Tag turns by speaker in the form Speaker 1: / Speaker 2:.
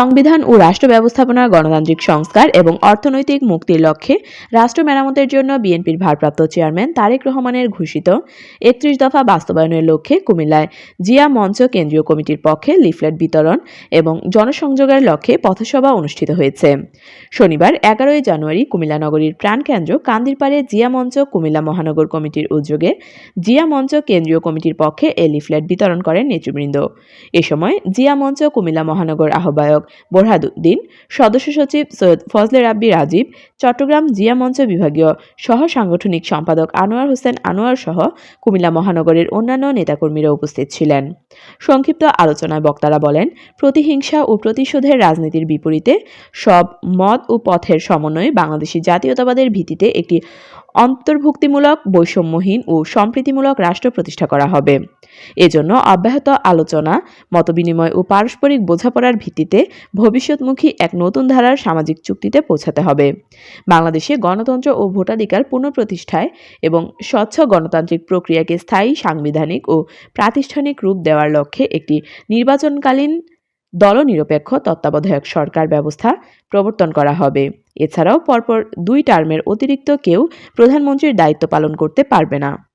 Speaker 1: সংবিধান ও রাষ্ট্র ব্যবস্থাপনা গণতান্ত্রিক সংস্কার এবং অর্থনৈতিক মুক্তির লক্ষ্যে রাষ্ট্র মেরামতের জন্য বিএনপির ভারপ্রাপ্ত চেয়ারম্যান তারেক রহমানের ঘোষিত একত্রিশ দফা বাস্তবায়নের লক্ষ্যে কুমিল্লায় জিয়া মঞ্চ কেন্দ্রীয় কমিটির পক্ষে লিফলেট বিতরণ এবং জনসংযোগের লক্ষ্যে পথসভা অনুষ্ঠিত হয়েছে। শনিবার এগারোই জানুয়ারি কুমিল্লা নগরীর প্রাণকেন্দ্র কান্দিরপাড়ে জিয়া মঞ্চ কুমিল্লা মহানগর কমিটির উদ্যোগে জিয়া মঞ্চ কেন্দ্রীয় কমিটির পক্ষে এ লিফলেট বিতরণ করেন নেতৃবৃন্দ। এ সময় জিয়া মঞ্চ কুমিল্লা মহানগর আহ্বায়ক বোরহাদুদ্দিন সদস্য সচিব সৈয়দ ফজলে রাব্বি রাজীব, চট্টগ্রাম জিয়া মঞ্চ বিভাগীয় সহ সাংগঠনিক সম্পাদক আনোয়ার হোসেন আনোয়ার সহ কুমিল্লা মহানগরের অন্যান্য নেতাকর্মীরা উপস্থিত ছিলেন। সংক্ষিপ্ত আলোচনায় বক্তারা বলেন, প্রতিহিংসা ও প্রতিশোধের রাজনীতির বিপরীতে সব মত ও পথের সমন্বয়ে বাংলাদেশি জাতীয়তাবাদের ভিত্তিতে একটি অন্তর্ভুক্তিমূলক, বৈষম্যহীন ও সম্প্রীতিমূলক রাষ্ট্র প্রতিষ্ঠা করা হবে। এজন্য অব্যাহত আলোচনা, মতবিনিময় ও পারস্পরিক বোঝাপড়ার ভিত্তিতে ভবিষ্যৎমুখী এক নতুন ধারার সামাজিক চুক্তিতে পৌঁছাতে হবে। বাংলাদেশে গণতন্ত্র ও ভোটাধিকার পুনঃপ্রতিষ্ঠায় এবং স্বচ্ছ গণতান্ত্রিক প্রক্রিয়াকে স্থায়ী, সাংবিধানিক ও প্রাতিষ্ঠানিক রূপ দেওয়ার লক্ষ্যে একটি নির্বাচনকালীন দলনিরপেক্ষ তত্ত্বাবধায়ক সরকার ব্যবস্থা প্রবর্তন করা হবে। এছাড়াও পরপর দুই টার্মের অতিরিক্ত কেউ প্রধানমন্ত্রীর দায়িত্ব পালন করতে পারবে না।